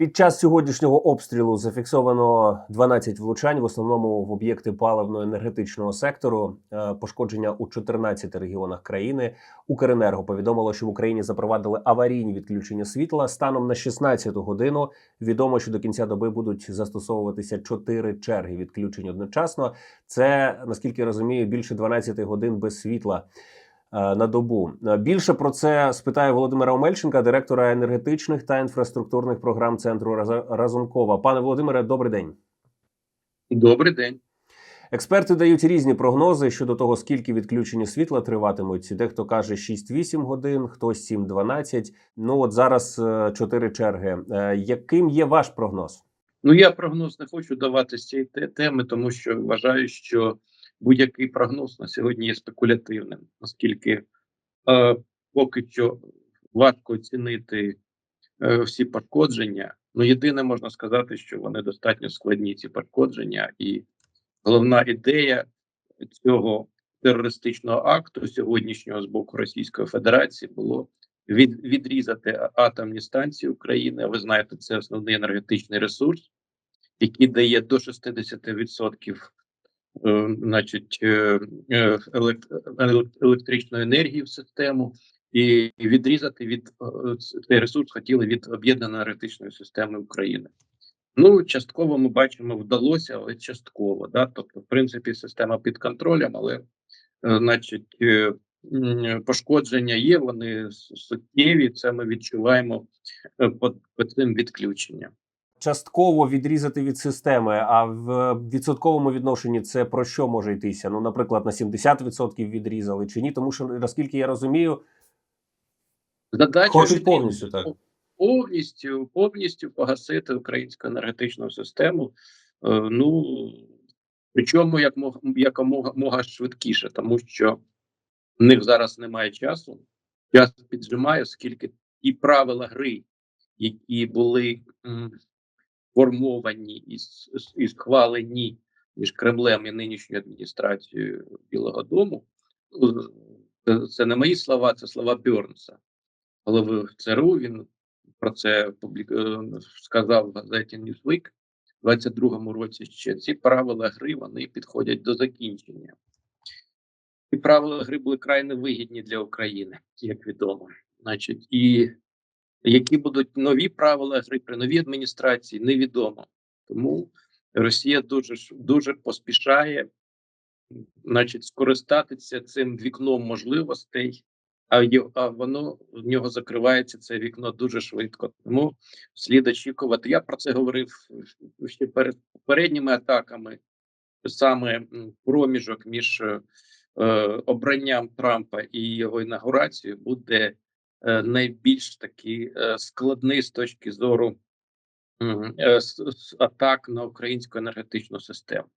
Під час сьогоднішнього обстрілу зафіксовано 12 влучань, в основному в об'єкти паливно-енергетичного сектору. Е, Пошкодження у 14 регіонах країни. Укренерго повідомило, що в Україні запровадили аварійні відключення світла. Станом на 16 годину відомо, що до кінця доби будуть застосовуватися 4 черги відключень одночасно. Це наскільки я розумію, більше 12 годин без світла на добу. Е, Більше про це спитає Володимира Омельченка, директора енергетичних та інфраструктурних програм центру Разумкова. Пане Володимире, добрий день. Добрий день. Експерти дають різні прогнози щодо того, скільки відключення світла триватимуть. Дехто каже 6-8 годин, хтось 7-12. Ну от зараз 4 черги. Е, Яким є ваш прогноз? Ну я прогноз не хочу давати з цієї теми, тому що вважаю, що будь-який прогноз на сьогодні є спекулятивним, оскільки е, поки що важко оцінити е, всі пошкодження. Ну, єдине можна сказати, що вони достатньо складні, ці пошкодження, і головна ідея цього терористичного акту сьогоднішнього з боку Російської Федерації було від, відрізати атомні станції України. Ви знаєте, це основний енергетичний ресурс, який дає до 60% е, значить, е, е, елект- елек- електричної енергії в систему, і відрізати від е, цей ресурс хотіли від об'єднаної енергетичної системи України. Ну, частково ми бачимо, вдалося, але частково. Да? Тобто, в принципі, система під контролем, але значить, пошкодження є, вони суттєві. Це ми відчуваємо по, по цим відключенням. Частково відрізати від системи, а в відсотковому відношенні це про що може йтися? Ну, наприклад, на 70% відрізали чи ні? Тому що наскільки я розумію, Задача Хочуть повністю, так. повністю, повністю погасити українську енергетичну систему. Е, ну причому як мог якомога мога швидкіше, тому що в них зараз немає часу. Час піджимає, оскільки ті правила гри, які були формовані і, і схвалені між Кремлем і нинішньою адміністрацією Білого Дому, ну, це, не мої слова, це слова Бьорнса голови ЦРУ. Він про це публік... е, сказав в газеті Newsweek у 22-му році. Ще ці правила гри вони підходять до закінчення. Ці правила гри були край невигідні для України, як відомо. Значить, і які будуть нові правила гри при новій адміністрації, невідомо. Тому Росія дуже дуже поспішає, значить, скористатися цим вікном можливостей а, а воно в нього закривається це вікно дуже швидко. Тому слід очікувати. Я про це говорив ще перед попередніми атаками. Саме проміжок між е, обранням Трампа і його інаугурацією буде найбільш такий е, складний з точки зору е, атак на українську енергетичну систему.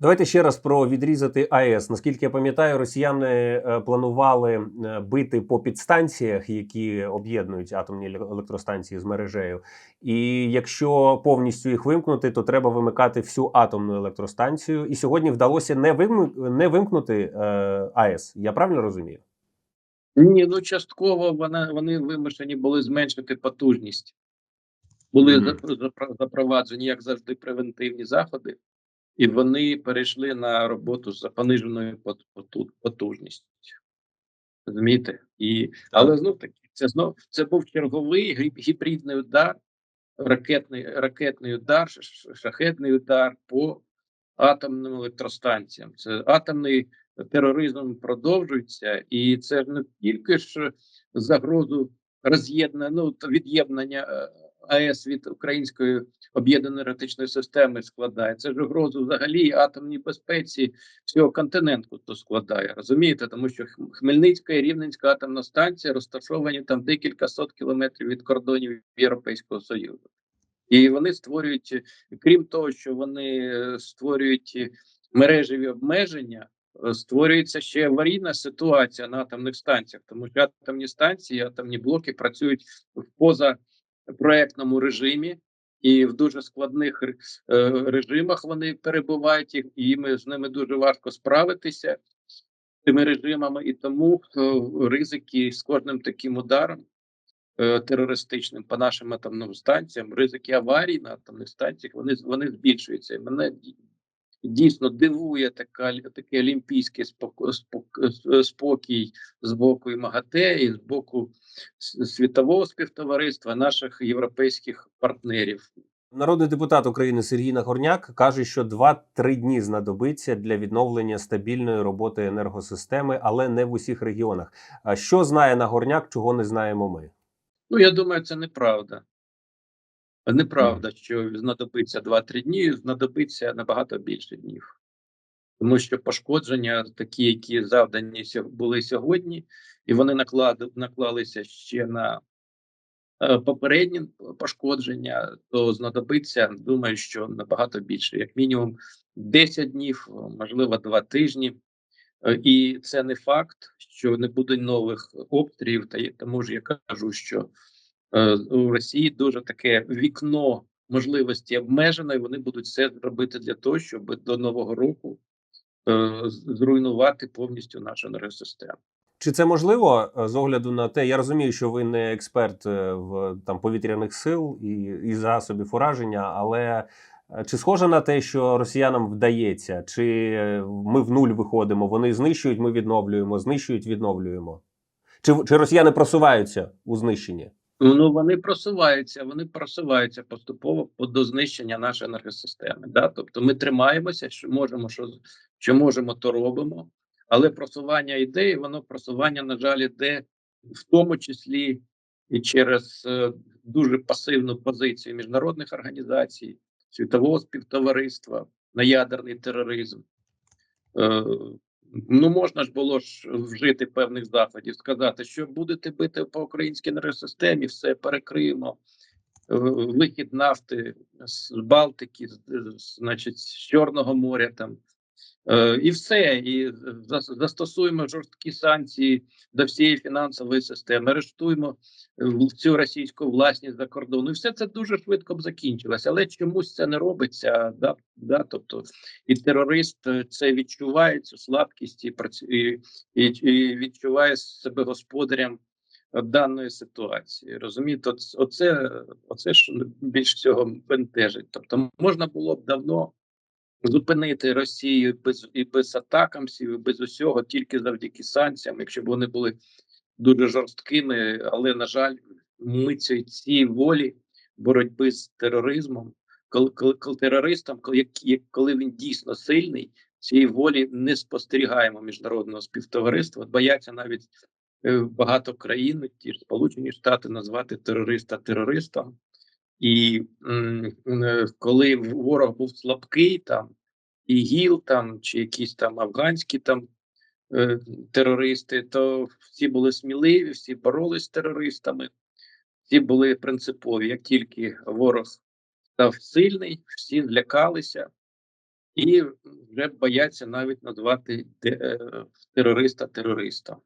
Давайте ще раз про відрізати АЕС. Наскільки я пам'ятаю, росіяни е, планували е, бити по підстанціях, які об'єднують атомні електростанції з мережею. І якщо повністю їх вимкнути, то треба вимикати всю атомну електростанцію. І сьогодні вдалося не вим... вимкнути е, АЕС. Я правильно розумію? Ні, ну частково вона, вони вимушені були зменшити потужність. Були запро- запро- запроваджені, як завжди, превентивні заходи, і вони перейшли на роботу з пониженою пот- потужністю. Розумієте? І, але знов таки, це знов це був черговий гібридний удар, ракетний, ракетний удар, шахетний удар по атомним електростанціям. Це атомний тероризм продовжується, і це ж не тільки ж загрозу роз'єднання, ну від'єднання е, АЕС від української об'єднаної енергетичної системи складає. Це ж загрозу взагалі атомній безпеці всього континенту то складає. Розумієте, тому що Хмельницька і Рівненська атомна станція розташовані там декілька сот кілометрів від кордонів Європейського Союзу. І вони створюють, крім того, що вони е, створюють мережеві обмеження, створюється ще аварійна ситуація на атомних станціях, тому що атомні станції, атомні блоки працюють в позапроектному режимі. І в дуже складних е, режимах вони перебувають, і- ми з ними дуже важко справитися цими режимами, і тому е, ризики з кожним таким ударом е, терористичним по нашим атомним станціям, ризики аварій на атомних станціях вони вони збільшуються. І мене дійсно дивує така такий олімпійський спокій з боку і МАГАТЕ, і з боку світового співтовариства наших європейських партнерів. Народний депутат України Сергій Нагорняк каже, що 2-3 дні знадобиться для відновлення стабільної роботи енергосистеми, але не в усіх регіонах. А що знає Нагорняк, чого не знаємо ми? Ну, я думаю, це неправда. Неправда, що знадобиться 2-3 дні, знадобиться набагато більше днів. Тому що пошкодження, такі, які завдані були сьогодні, і вони наклад, наклалися ще на е, попередні пошкодження, то знадобиться, думаю, що набагато більше, як мінімум 10 днів, можливо, 2 тижні. Е, І це не факт, що не буде нових обстрілів. Тому ж я кажу, що у Росії дуже таке вікно можливості обмежено, і вони будуть все робити для того, щоб до нового року е, зруйнувати повністю нашу енергосистему. Чи це можливо е, з огляду на те, я розумію, що ви не експерт е, в там повітряних сил і, і засобів ураження, але е, чи схоже на те, що росіянам вдається, чи е, ми в нуль виходимо? Вони знищують, ми відновлюємо, знищують, відновлюємо? Чи, чи росіяни просуваються у знищенні? Ну вони просуваються, вони просуваються поступово до знищення нашої енергосистеми. Да? Тобто ми тримаємося, що можемо, що, що можемо, то робимо. Але просування йде, і воно просування, на жаль, йде в тому числі і через е, дуже пасивну позицію міжнародних організацій, світового співтовариства на ядерний тероризм. Ну, можна ж було ж вжити певних заходів, сказати, що будете бити по українській енергосистемі, все перекриємо. Е, Вихід нафти з Балтики, значить, з Чорного моря там. Е, І все. І застосуємо жорсткі санкції до всієї фінансової системи, арештуємо е, цю російську власність за кордону. І все це дуже швидко б закінчилося. Але чомусь це не робиться. Да, да, тобто і терорист е, це відчуває цю слабкість і, і, і, відчуває себе господарем е, даної ситуації. Розумієте, Оц- оце, оце ж більш всього бентежить. Тобто, можна було б давно зупинити Росію без і без атакамсів, і без усього, тільки завдяки санкціям, якщо б вони були дуже жорсткими. Але на жаль, ми цієї цієї волі боротьби з тероризмом, коли, коли, коли терористам, коли, коли він дійсно сильний, цієї волі не спостерігаємо міжнародного співтовариства. Бояться навіть е, багато країн, ті ж Сполучені Штати, назвати терориста терористом. І е, коли ворог був слабкий, там ІГІЛ там чи якісь там афганські там е, терористи, то всі були сміливі, всі боролись з терористами, всі були принципові. Як тільки ворог став сильний, всі злякалися і вже бояться навіть назвати е, терориста терористом.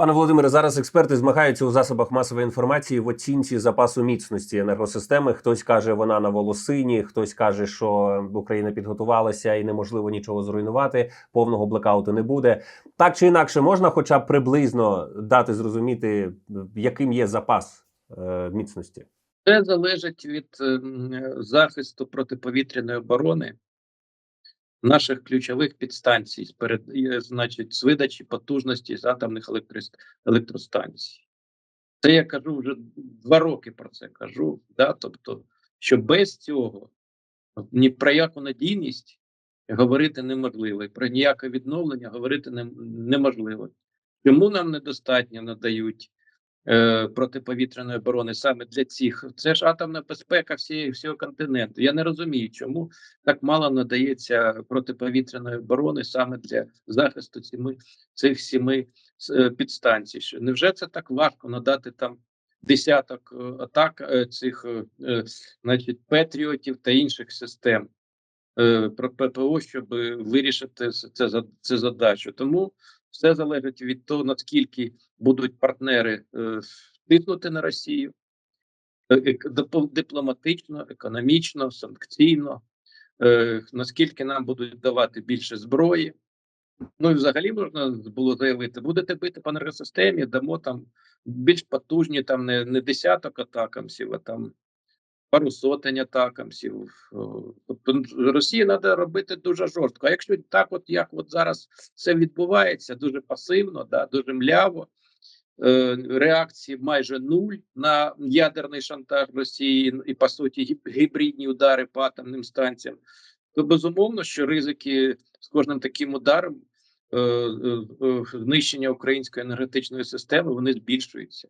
Пане Володимире, зараз експерти змагаються у засобах масової інформації в оцінці запасу міцності енергосистеми. Хтось каже, вона на волосині, хтось каже, що Україна підготувалася і неможливо нічого зруйнувати. Повного блекауту не буде. Так чи інакше, можна, хоча б приблизно дати зрозуміти, яким є запас е, міцності. Це залежить від ем, захисту протиповітряної оборони наших ключових підстанцій, перед, е, значить, з видачі потужності з атомних електростанцій. Це я кажу вже два роки про це кажу. Да? Тобто, що без цього ні про яку надійність говорити неможливо, про ніяке відновлення говорити не, неможливо. Чому нам недостатньо надають е, протиповітряної оборони саме для цих? Це ж атомна безпека всієї всього континенту. Я не розумію, чому так мало надається протиповітряної оборони саме для захисту цими, цих сіми е, підстанцій. Що- Невже це так важко надати там десяток е, атак цих, значить, петріотів та інших систем? про ППО, щоб вирішити це це задачу. Тому все залежить від того, наскільки будуть партнери е, тиснути на Росію. Е, дипломатично, економічно, санкційно, е, наскільки нам будуть давати більше зброї, Ну і взагалі можна було заявити, будете бити по енергосистемі, дамо там більш потужні, там не, не десяток атакамсів, а там пару сотень атакамсів. Тобто Росії треба робити дуже жорстко. А якщо так, от як от зараз це відбувається, дуже пасивно, да, дуже мляво. е, Реакції майже нуль на ядерний шантаж Росії і по суті гібридні удари по атомним станціям, то безумовно, що ризики з кожним таким ударом е, е, знищення української енергетичної системи вони збільшуються.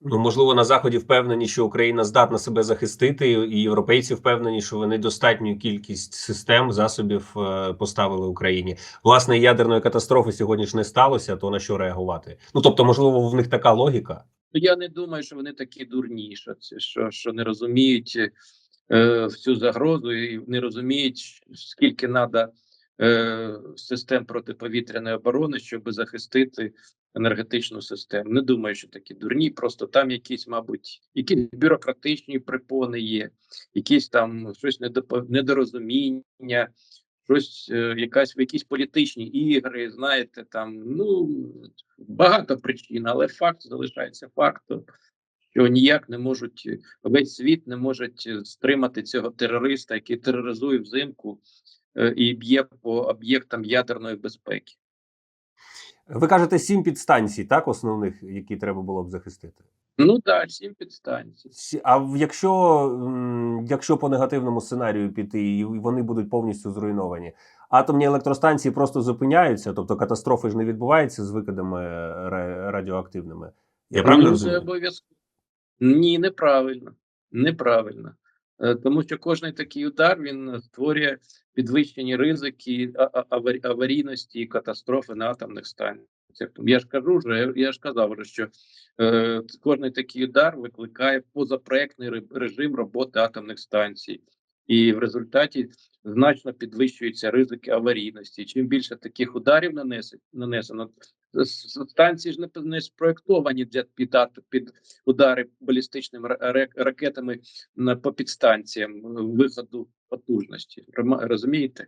Ну, можливо, на заході впевнені, що Україна здатна себе захистити, і європейці впевнені, що вони достатню кількість систем засобів е, поставили Україні. Власне, ядерної катастрофи сьогодні ж не сталося. То на що реагувати? Ну тобто, можливо, в них така логіка. Я не думаю, що вони такі дурні, що що, що не розуміють е, всю загрозу і не розуміють, скільки треба е, систем протиповітряної оборони, щоб захистити енергетичну систему. Не думаю, що такі дурні. Просто там якісь, мабуть, якісь бюрократичні припони є, якісь там щось недопо- недорозуміння. Щось, е, якась якісь політичні ігри, знаєте, там ну багато причин, але факт залишається фактом, що ніяк не можуть весь світ не може стримати цього терориста, який тероризує взимку е, і б'є по об'єктам ядерної безпеки. Ви кажете, сім підстанцій, так основних, які треба було б захистити. Ну так, сім підстанцій. А якщо, якщо по негативному сценарію піти, і вони будуть повністю зруйновані, атомні електростанції просто зупиняються, тобто катастрофи ж не відбуваються з викидами е, радіоактивними. Я правильно Ну, це обов'язково. Ні, неправильно. Неправильно. Е, Тому що кожний такий удар він створює підвищені ризики аварійності і катастрофи на атомних станціях. Я ж кажу я ж казав що е, кожний такий удар викликає позапроектний режим роботи атомних станцій, і в результаті значно підвищуються ризики аварійності. Чим більше таких ударів нанесено, станції ж не, не спроектовані для під, під удари балістичними ра- ра- ракетами по підстанціям е, виходу потужності. Розумієте?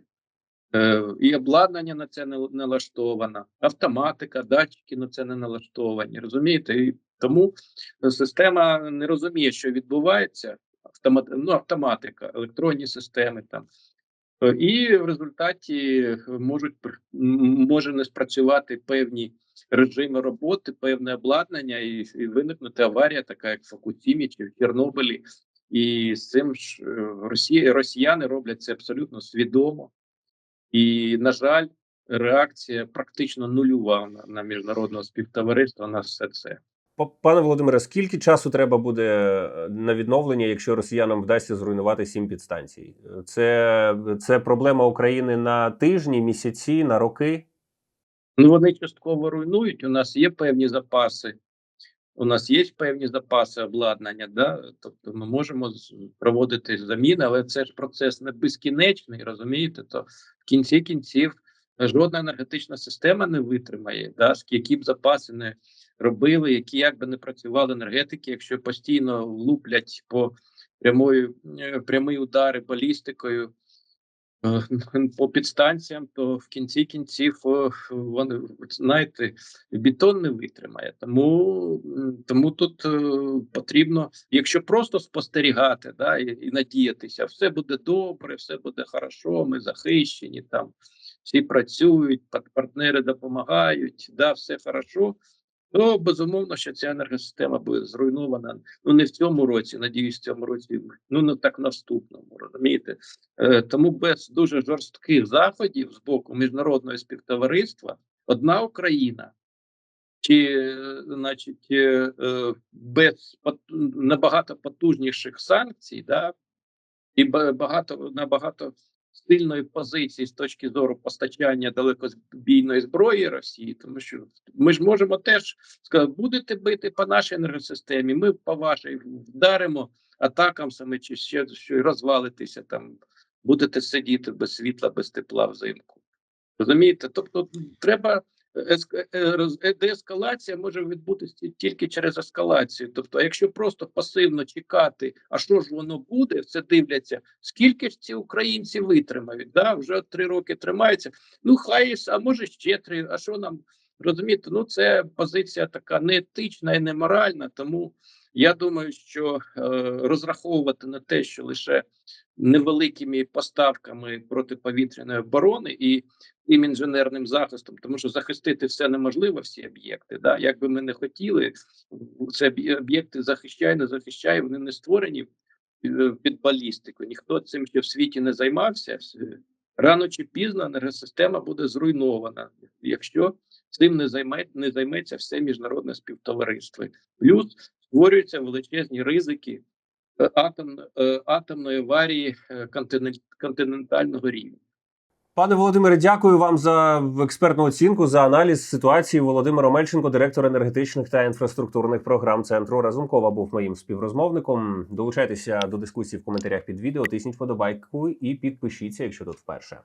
Е, і обладнання на це не налаштовано, автоматика, датчики на це не налаштовані. Розумієте? І тому система не розуміє, що відбувається. Автомат, ну, автоматика, електронні системи там. Е, І в результаті можуть може не спрацювати певні режими роботи, певне обладнання, і, і виникнути аварія, така як в Фукусімі чи в Чорнобилі. І з цим ж е, Росія, росіяни роблять це абсолютно свідомо. І, на жаль, реакція практично нульова на, на міжнародного співтовариства на все це. Па- Пане Володимире, скільки часу треба буде е, на відновлення, якщо росіянам вдасться зруйнувати сім підстанцій? Це, це проблема України на тижні, місяці, на роки. Ну, вони частково руйнують. У нас є певні запаси. У нас є певні запаси обладнання, да? тобто ми можемо проводити заміни, але це ж процес не безкінечний, розумієте? То в кінці кінців жодна енергетична система не витримає, да? які б запаси не робили, які як би не працювали енергетики, якщо постійно луплять по прямої е, прямі удари балістикою. е, По підстанціям, то в кінці кінців вони знаєте, бетон не витримає. Тому, тому тут е, потрібно, якщо просто спостерігати, да, і, і надіятися, все буде добре, все буде хорошо, ми захищені, там всі працюють, партнери допомагають, да, все хорошо. То безумовно, що ця енергосистема буде зруйнована. Ну не в цьому році, надіюсь, в цьому році, ну не так наступному, розумієте? Е, тому без дуже жорстких заходів з боку міжнародного співтовариства одна Україна, чи, е, значить, е, е, без набагато потужніших санкцій, да, і ба- багато набагато сильної позиції з точки зору постачання далекобійної зброї Росії, тому що ми ж можемо теж сказати, будете бити по нашій енергосистемі, ми по вашій вдаримо атакамсами чи ще що розвалитися там, будете сидіти без світла, без тепла взимку. Розумієте? Тобто треба деескалація може відбутися тільки через ескалацію. Тобто, якщо просто пасивно чекати, а що ж воно буде, все дивляться, скільки ж ці українці витримають? Да? Вже три роки тримаються. Ну хай, а може ще три. А що нам розумієте? Ну це позиція така неетична і неморальна. Тому я думаю, що е, розраховувати на те, що лише невеликими поставками протиповітряної оборони і тим інженерним захистом, тому що захистити все неможливо, всі об'єкти. Да? Як би ми не хотіли, це об'єкти захищає, не захищає, вони не створені е, під балістику. Ніхто цим ще в світі не займався. Рано чи пізно енергосистема буде зруйнована, якщо цим не займе не займеться все міжнародне співтовариство. Плюс створюються величезні ризики е, атом, е, атомної аварії е, континентального рівня. Пане Володимире, дякую вам за експертну оцінку за аналіз ситуації. Володимир Омельченко, директор енергетичних та інфраструктурних програм центру Разумкова, був моїм співрозмовником. Долучайтеся до дискусії в коментарях під відео, тисніть вподобайку і підпишіться, якщо тут вперше.